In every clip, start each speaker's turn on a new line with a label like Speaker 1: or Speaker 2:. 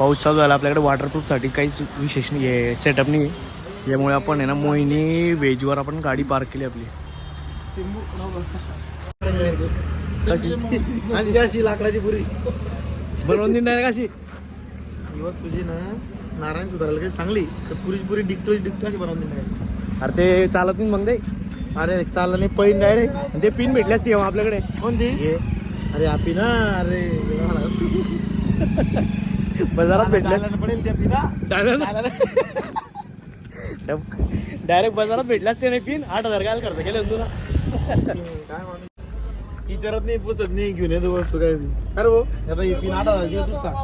Speaker 1: पाऊस चालू झाला आपल्याकडे वॉटरप्रूफसाठी काहीच विशेष नाही आहे सेटअप नाही आहे. यामुळे आपण आहे ना मोहिनी वेजवर आपण गाडी पार्क केली आपली.
Speaker 2: अशी अशी लाकडाची पुरी.
Speaker 1: बनवून देणार कशी
Speaker 2: दिवस तुझी ना नारायण सुधारायला काही चांगली तर पुरीची पुरी डिक्टो डिक्टो अशी बनवून देणार
Speaker 1: अरे ते चालत नाही मग ते?
Speaker 2: अरे चाललं नाही पळीन डायरेक्ट
Speaker 1: ते पिन भेटली असती मग आपल्याकडे?
Speaker 2: कोणती? अरे आपी ना अरे
Speaker 1: बाजारात
Speaker 2: डायला पडेल त्या पिना.
Speaker 1: डायरेक्ट बाजारात भेटल्यास ते नाही पिन आठ हजार काय खर्च केले तुला
Speaker 2: विचारत नाही पुसत नाही घेऊन येतो वस्तू काय. अरे भाऊ आता ही पिन आठ हजार तू सांग.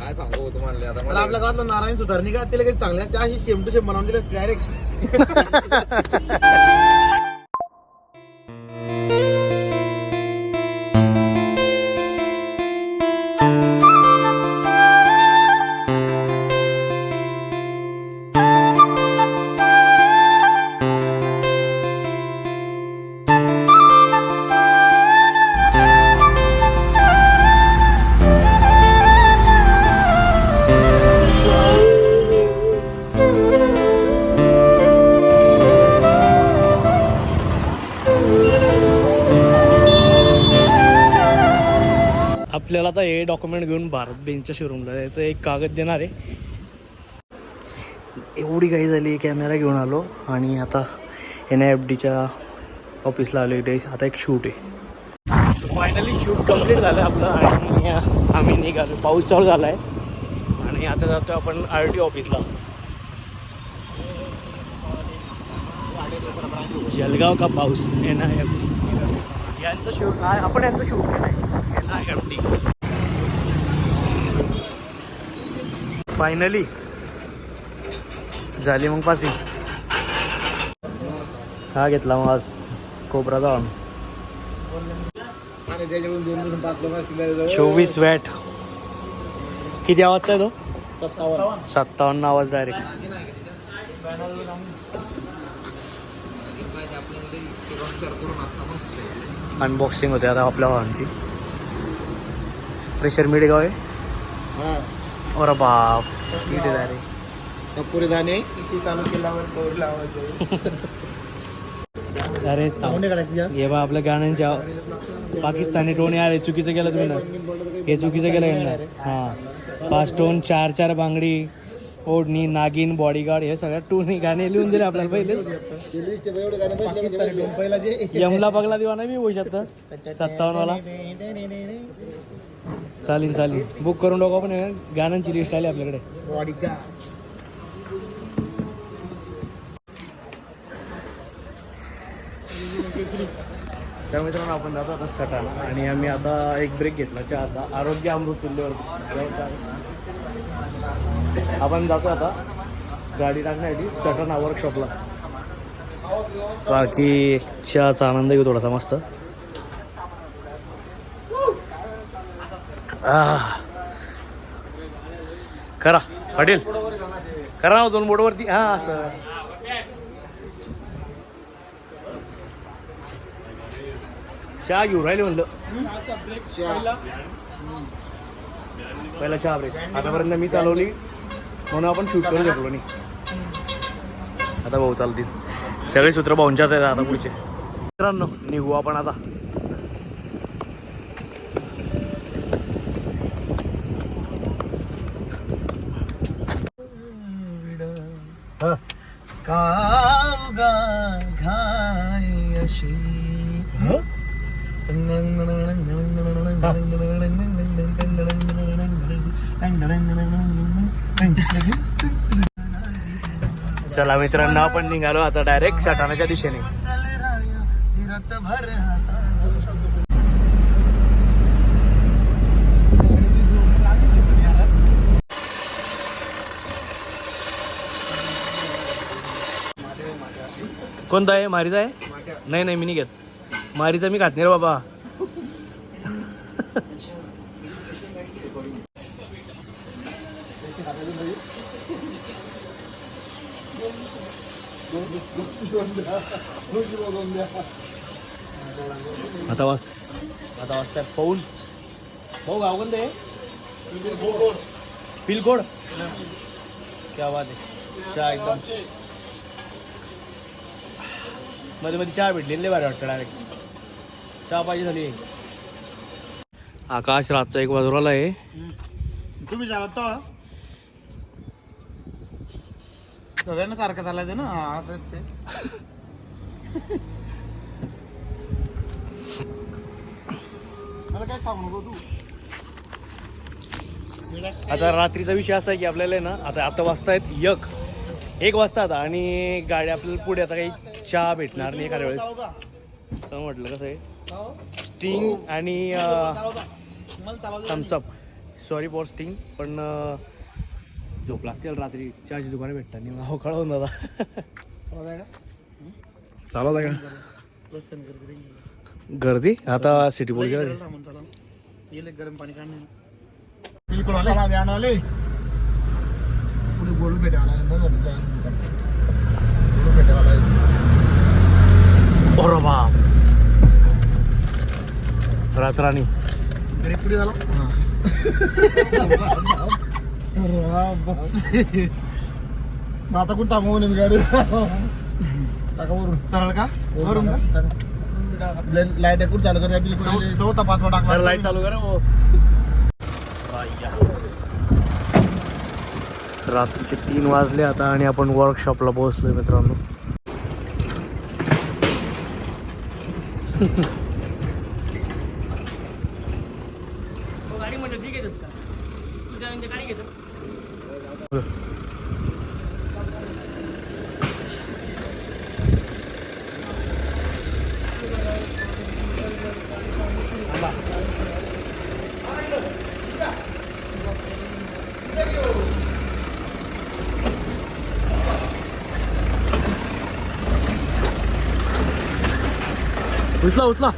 Speaker 3: काय सांगू तुम्हाला आता
Speaker 2: मला आपल्या गावातला नारायण सुधारणी का? त्याला काही चांगल्या त्या अशी सेम टू सेम बनवून दिल्या डायरेक्ट
Speaker 1: आता हे डॉक्युमेंट घेऊन भारत बेंचच्या शोरूमला जायचं. एक कागद देणार आहे. एवढी काही झाली कॅमेरा घेऊन आलो आणि आता एन आय एफ डीच्या ऑफिसला आलो इथे. आता एक शूट आहे. फायनली शूट कंप्लीट झालं आपलं आणि आम्ही निघालो. पाऊस चालू झाला आहे आणि आता जातो आपण आर टी ऑफिसला जलगाव का पाऊस? एन आय एफ डी यांचं शूट आपण यांचं शूट केलं आहे N I F D finally झाली मग पासिंग हा घेतला मग आज. कोबरा जाऊन चोवीस वॅट. किती आवाजचा आहे तो?
Speaker 2: सत्तावन्न
Speaker 1: सत्तावन्न आवाज डायरेक्ट अनबॉक्सिंग होते आता आपल्या वाहनची प्रेशर मिडगाव आहे और बाप.
Speaker 2: कपुरी दाणे. किती चालू केल्यावर लावायचं.
Speaker 1: अरे हे. बा आपल्या गाण्यांच्या पाकिस्तानी टोन यार चुकीचं केलं तुम्ही ना. हे चुकीचं केलं यांना. हां. पाच टोन चार चार बांगडी ओढणी नागिन बॉडीगार्ड हे सगळ्या टोन गाणे लिहून दिले आपल्याला पहिले.
Speaker 2: एवढे गाणे पाकिस्तानी दोन पहिला जे
Speaker 1: यमला पगला दिवाना मी होऊ शकतं. सत्तावन्न वाला चालेल चालेल बुक करून टाकू आपण गाण्यांची लिस्ट आली आपल्याकडे. त्या मित्रांनो आपण जातो आता सटाणा आणि आम्ही आता एक ब्रेक घेतला चहाचा. आरोग्य अमृत तुल्यवर आपण जातो आता गाडी टाकण्यासाठी सटाणा वर्कशॉपला बाकी चहाचा आनंद घेऊ थोडासा मस्त. करा पाटील. करा ना दोन बोर्डवरती हा असं. चहा घेऊ राहिले म्हणलं. पहिला चहा ब्रेक आतापर्यंत मी चालवली. म्हणून आपण शूट करू शकलो नाही. आता भाऊ चालतील. सगळे सूत्र भाऊंच्याच आहेत आता पुढचे. मित्रांनो निघू आपण आता.
Speaker 2: कावगा घाई अशी.
Speaker 1: चला मित्रांनो आपण निघालो आता डायरेक्ट सटाणाच्या दिशेने. कोणता आहे? मारीचा आहे? नाही नाही मी नाही घेत. मारीचा मी खात नाही रे बाबा. आता वाज आता वाजता पाऊल. भाऊ गाव कोणतं आहे? क्या बात आहे. चहा एकदम मध्ये मध्ये चहा भेटली लय भारी वाटतं डायरेक्ट चहा पाहिजे झाली. आकाश रातचा एक बाजूला आहे
Speaker 2: तुम्ही झाला तर सगळ्यांना सारखं चालायचं ना? हा, असंच ते. मला काय सांगू नको तू.
Speaker 1: आता रात्रीचा विषय असा आहे की आपल्याला आहे ना आता आता वाजता आहेत एक. एक वाजता आता आणि गाडी आपल्याला पुढे आता काही चहा भेटणार नाही एखाद्या वेळेस? तर म्हटलं कसं आहे? स्टिंग आणि थम्सअप सॉरी फॉर स्टिंग पण झोप लागते रात्री. चहाची दुकानं भेटतात नाही. हो कळवून दादा
Speaker 2: का?
Speaker 1: चालवता का?
Speaker 2: गर्दी?
Speaker 1: आता सिटी पोलीस
Speaker 2: गरम पाणी काढणे पुढे गोल्ड भेटायला भेटायला
Speaker 1: बाप रात्राणी.
Speaker 2: पुढे झालो? मग आता कुठं थांबवू मी गाडी? टाका वरून. सरळ का? वरून लाइट कुठं चालू करते? बिलकुल चौथा पाचवा टाकला.
Speaker 1: लाइट चालू करा हो. रात्रीचे तीन वाजले आता आणि आपण वर्कशॉपला पोहोचलोय मित्रांनो. गाडी म्हणजे ती घेतात का तुझ्या गाडी घेतात 我知道我知道